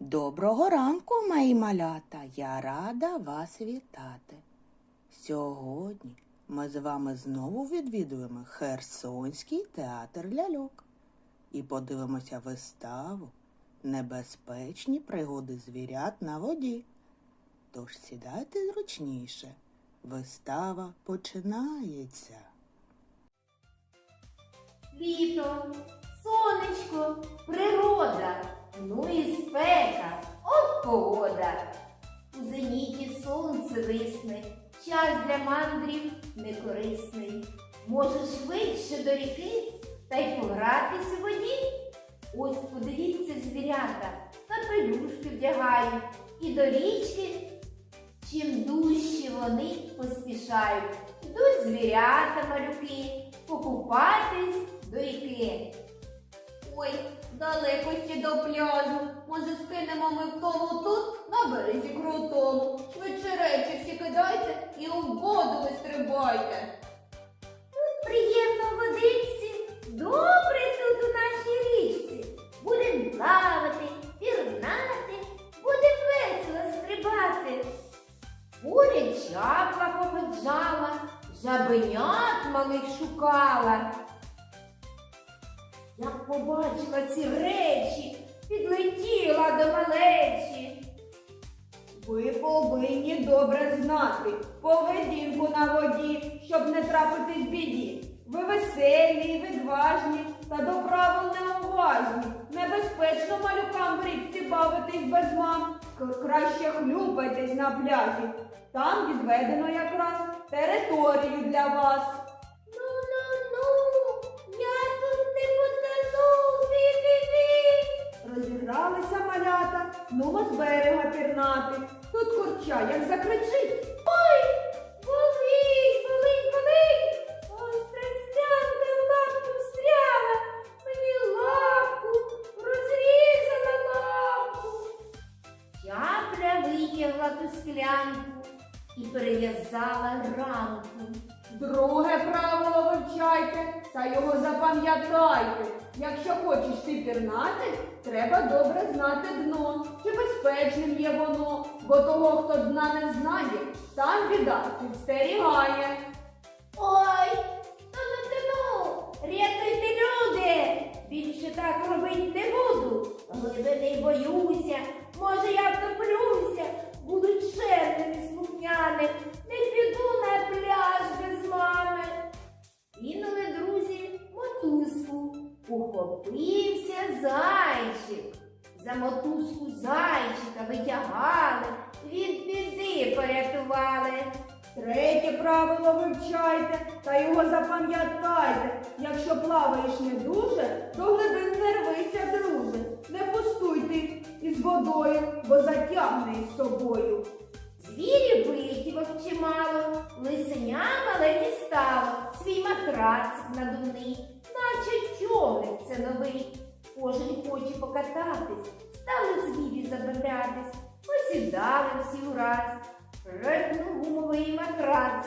Доброго ранку, мої малята! Я рада вас вітати. Сьогодні ми з вами знову відвідуємо Херсонський театр ляльок і подивимося виставу Небезпечні пригоди звірят на воді. Тож сідайте зручніше. Вистава починається. Літо, сонечко, природа, ну і спека, от погода. У зеніті сонце висне, час для мандрів некорисний. Може швидше до ріки та й погратись у воді. Ось подивіться звірята, капелюшки вдягають і до річки. Чим дужче вони поспішають, йдуть звірята малюки, покупатись до ріки. Ой, далеко ще до пляжу. Може, скинемо ми в тому тут на березі крутому. Швидше речі всі кидайте і у воду ви стрибайте. Приємно в водичці, добре тут у нашій річці. Будем плавати, пірнати, будем весело стрибати. Поряд чапла походжала, жабенят малих шукала. Як побачила ці речі, підлетіла до малечі. Ви повинні добре знати поведінку на воді, щоб не трапитись біді. Ви веселі, відважні та до правил неуважні. Небезпечно малюкам в річці бавитись без мам. Краще хлюпайтесь на пляжі. Там відведено якраз територію для Тут як закричить. Ой, болить, болить, болить. Ой, страстянка лапку встряла. Мені лапку розрізала лапку. Чапля витягла ту склянку і перев'язала ранку. Друге правило вивчайте та його запам'ятайте. Якщо хочеш ти пірнати, треба добре знати дно, чи безпечним є воно, бо того, хто дна не знає, там біда підстерігає. Ой, тону тону, рятуйте люди. Більше так робить не буду. Глибини боюся, може я втоплюся, буду черним і мотузку зайчика витягали, від біди порятували. Третє правило вивчайте та його запам'ятайте. Якщо плаваєш не дуже, до глибин не рвися, друже. Не пустуйте із водою, бо затягне із собою. Звірі витівок чимало, лисеня мале дістало, свій матрацик надувний, наче човник це новий. Кожен хоче покататись, стали звірі забавлятись, посідали всі ураз, репнув гумовий матрац.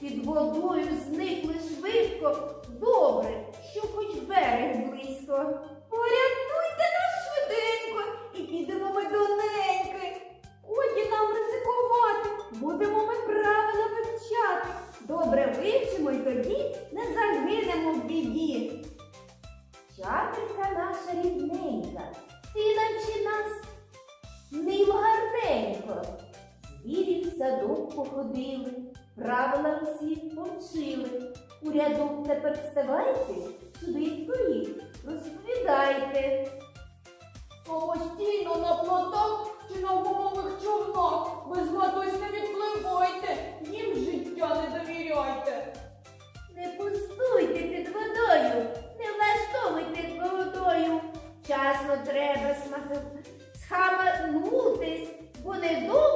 Під водою зникли швидко, добре, що хоч берег близько. Садок походили, правила всі повчили. У рядок тепер вставайте, швидко їх розповідайте. Самостійно на плотах чи на гумових човнах. Без матусь не відпливайте, їм життя не довіряйте. Не пустуйте під водою, не влаштовуйте під водою. Вчасно треба смахи- схаменутись, бо недовго захлебнутись.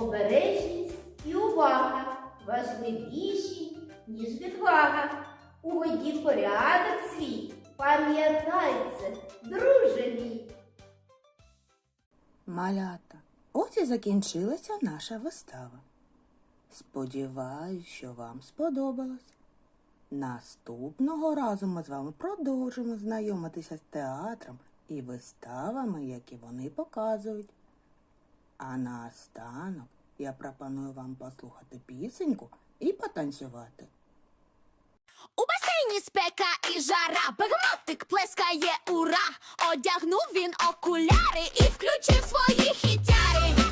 Обережність і увага важливіші, ніж відвага. У воді порядок свій. Пам'ятайте, друже мій. Малята, Ось і закінчилася наша вистава. Сподіваюсь, що вам сподобалось. Наступного разу ми з вами продовжимо знайомитися з театром і виставами, які вони показують. А наостанок я пропоную вам послухати пісеньку і потанцювати. У басейні спека і жара, бегемотик плескає ура. Одягнув він окуляри і включив свої хітяри.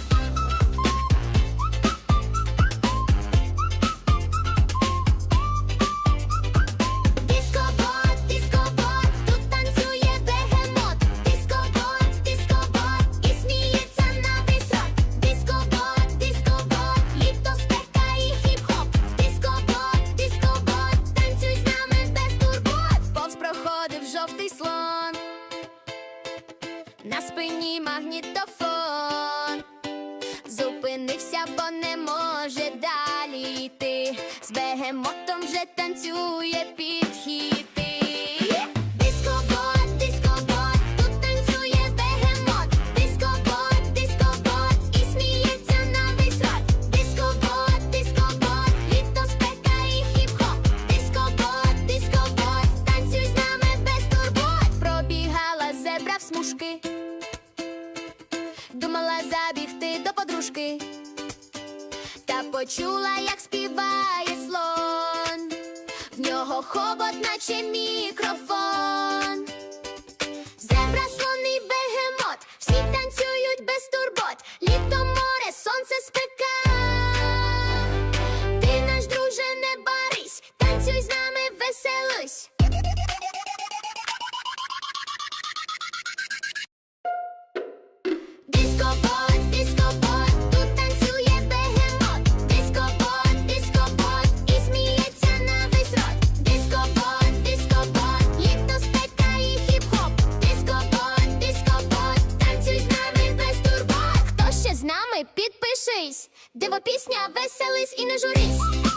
На спині магнітофон. Зупинився, бо не може далі йти. З бегемотом вже танцює під почула, як співає слон. В нього хобот, наче мікрофон. Пісня, веселись і не журись.